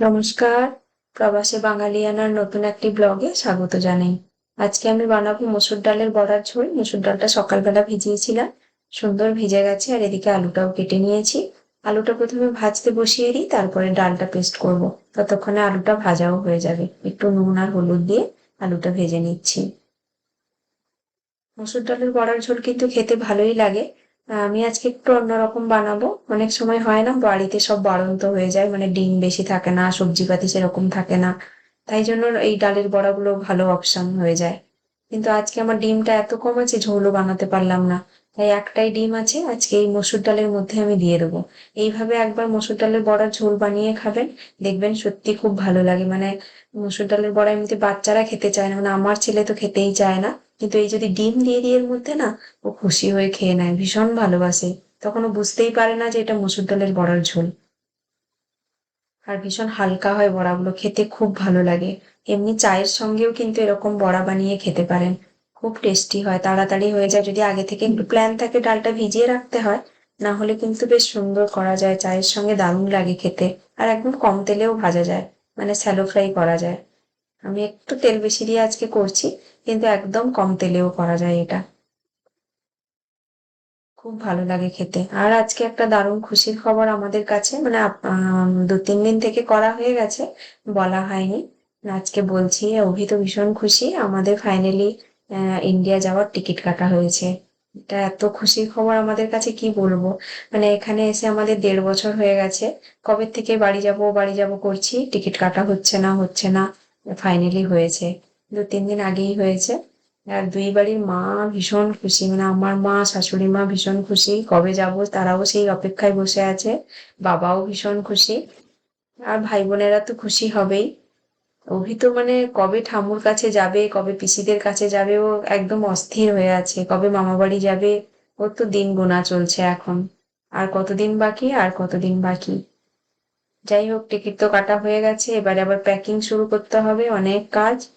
নমস্কার, প্রবাসে বাঙালিয়ানার নতুন একটি ব্লগে স্বাগত জানাই। আজকে আমি বানাবো মসুর ডালের বড়ার ঝোল। মসুর ডালটা সকালবেলা ভিজিয়েছিলাম, সুন্দর ভিজে গেছে, আর এদিকে আলুটাও কেটে নিয়েছি। আলুটা প্রথমে ভাজতে বসিয়ে দিই, তারপরে ডালটা পেস্ট করব। ততক্ষণে আলুটা ভাজাও হয়ে যাবে। একটু নুন আর হলুদ দিয়ে আলুটা ভেজে নিচ্ছি। মসুর ডালের বড়ার ঝোল কিন্তু খেতে ভালোই লাগে। আমি আজকে একটু অন্যরকম বানাবো। অনেক সময় হয় না, বাড়িতে সব বাড়ন্ত হয়ে যায় মানে ডিম বেশি থাকে না, সবজিপাতি সেরকম থাকে না। তাই জন্য এই ডালের বড়াগুলো ভালো অপশন হয়ে যায়। কিন্তু আজকে আমার ডিমটা এত কম আছে, ঝোলও বানাতে পারলাম না। তাই একটাই ডিম আছে, আজকে এই মসুর ডালের মধ্যে আমি দিয়ে দেবো। এইভাবে একবার মসুর ডালের বড়া ঝোল বানিয়ে খাবেন, দেখবেন সত্যি খুব ভালো লাগে। মানে মসুর ডালের বড়া এমনিতে বাচ্চারা খেতে চায় না মানে আমার ছেলে তো খেতেই চায় না। কিন্তু এই যদি ডিম দিয়ে দিয়ে এর মধ্যে না, ও খুশি হয়ে খেয়ে নেয়, ভীষণ ভালোবাসে। তখন ও বুঝতেই পারে না যে এটা মসুর ডালের বড়ার ঝোল। আর ভীষণ হালকা হয় বড়াগুলো, খেতে খুব ভালো লাগে। এমনি চায়ের সঙ্গেও কিন্তু এরকম বড়া বানিয়ে খেতে পারেন। খুব টেস্টি হয়, তাড়াতাড়ি হয়ে যায়। যদি আগে থেকে একটু প্ল্যান থাকে ডালটা ভিজিয়ে রাখতে হয়, না হলে কিন্তু বেশ সুন্দর করা যায়। চায়ের সঙ্গে দারুণ লাগে খেতে। আর একদম কম তেলেও ভাজা যায় মানে স্যালো ফ্রাই করা যায়। আমি একটু তেল বেশি দিয়ে আজকে করছি, কিন্তু একদম কম তেলেও করা যায় এটা। খুব ভালো লাগে খেতে। আর আজকে একটা দারুণ খুশির খবর আমাদের কাছে মানে দু তিন দিন থেকে করা হয়ে গেছে, বলা হয়নি। আজকে বলছি, অভি তো ভীষণ খুশি, আমাদের ফাইনালি ইন্ডিয়া যাওয়ার টিকিট কাটা হয়েছে। এটা এত খুশির খবর আমাদের কাছে কি বলব? মানে এখানে এসে আমাদের দেড় বছর হয়ে গেছে, কবে থেকে বাড়ি যাব বাড়ি যাব করছি, টিকিট কাটা হচ্ছে না হচ্ছে না। ফাইনালি হয়েছে। দু, তিন দিন আগেই হয়েছে। আর দুই বাড়ির মা ভীষণ খুশি মানে আমার মা, শাশুড়ি মা ভীষণ খুশি। কবে যাব, তারাও সেই অপেক্ষায় বসে আছে। বাবাও ভীষণ খুশি। আর ভাই বোনেরা তো খুশি হবেই। অভি তো মানে কবে ঠামুর কাছে যাবে, কবে পিসিদের কাছে যাবে, ও একদম অস্থির হয়ে আছে। কবে মামা বাড়ি যাবে, ওর তো দিন গোনা চলছে এখন। আর কতদিন বাকি, আর কতদিন বাকি? যাই হোক, টিকিট তো কাটা হয়ে গেছে, এবারে আবার প্যাকিং শুরু করতে হবে, অনেক কাজ।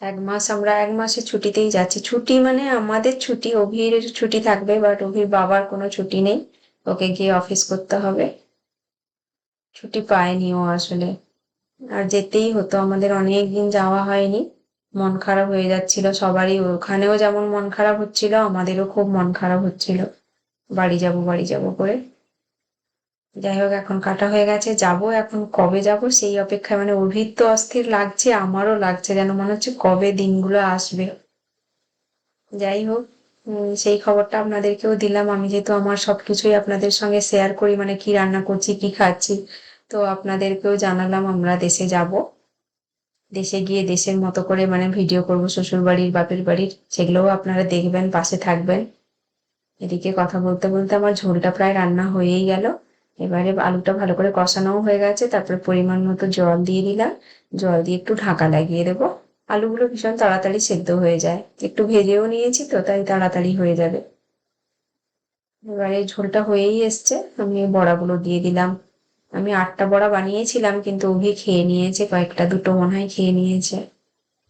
এক মাস, আমরা এক মাসে ছুটিতেই যাচ্ছি। ছুটি মানে আমাদের ছুটি, অভির ছুটি থাকবে বাট অভির বাবার কোনো ছুটি নেই। ওকে গিয়ে অফিস করতে হবে। ছুটি পায়নি ও আসলে। আর যেতেই হতো, আমাদের অনেক দিন যাওয়া হয়নি। মন খারাপ হয়ে যাচ্ছিল সবারই। ওখানেও যেমন মন খারাপ হচ্ছিল, আমাদেরও খুব মন খারাপ হচ্ছিল। বাড়ি যাব বাড়ি যাব করে। যাই হোক, এখন কাটা হয়ে গেছে। যাব এখন কবে যাব সেই অপেক্ষায় মানে অভির তো অস্থির লাগছে, আমারও লাগছে যেন মনে হচ্ছে কবে দিনগুলো আসবে। যাই হোক সেই খবরটা আপনাদেরকেও দিলাম। আমি যেহেতু আমার সবকিছুই আপনাদের সঙ্গে শেয়ার করি মানে কি রান্না করছি, কি খাচ্ছি, তো আপনাদেরকেও জানালাম আমরা দেশে যাব। দেশে গিয়ে দেশের মতো করে মানে ভিডিও করব শ্বশুর বাড়ির বাপের বাড়ির, সেগুলোও আপনারা দেখবেন, পাশে থাকবেন। এদিকে কথা বলতে বলতে আমার ঝোলটা প্রায় রান্না হয়েই গেল। এবারে আলুটা ভালো করে কষানোও হয়ে গেছে, তারপরে পরিমাণ মতো জল দিয়ে দিলাম জল দিয়ে একটু ঢাকা লাগিয়ে দেবো। আলুগুলো ভীষণ তাড়াতাড়ি সেদ্ধ হয়ে যায়। একটু ভেজেও নিয়েছি তো, তাই তাড়াতাড়ি হয়ে যাবে। এবারে ঝোলটা হয়েই এসছে, আমি বড়াগুলো দিয়ে দিলাম। আমি আটটা বড়া বানিয়েছিলাম, কিন্তু অভি খেয়ে নিয়েছে, কয়েকটা দুটো মনে হয় খেয়ে নিয়েছে।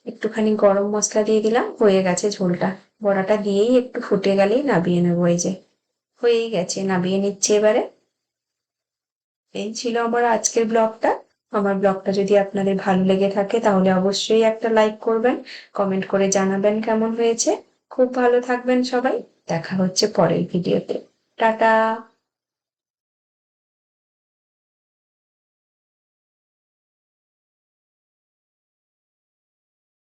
একটুখানি গরম মশলা দিয়ে দিলাম, হয়ে গেছে ঝোলটা। বড়াটা দিয়েই একটু ফুটে গেলেই নাবিয়ে নেব এই যে। হয়েই গেছে, নাবিয়ে নিচ্ছে এবারে। এই ছিল আমার আজকের ব্লগটা। আমার ব্লগটা যদি আপনাদের ভালো লেগে থাকে, তাহলে অবশ্যই একটা লাইক করবেন, কমেন্ট করে জানাবেন কেমন হয়েছে। খুব ভালো থাকবেন সবাই। দেখা হচ্ছে পরের ভিডিওতে। টাটা!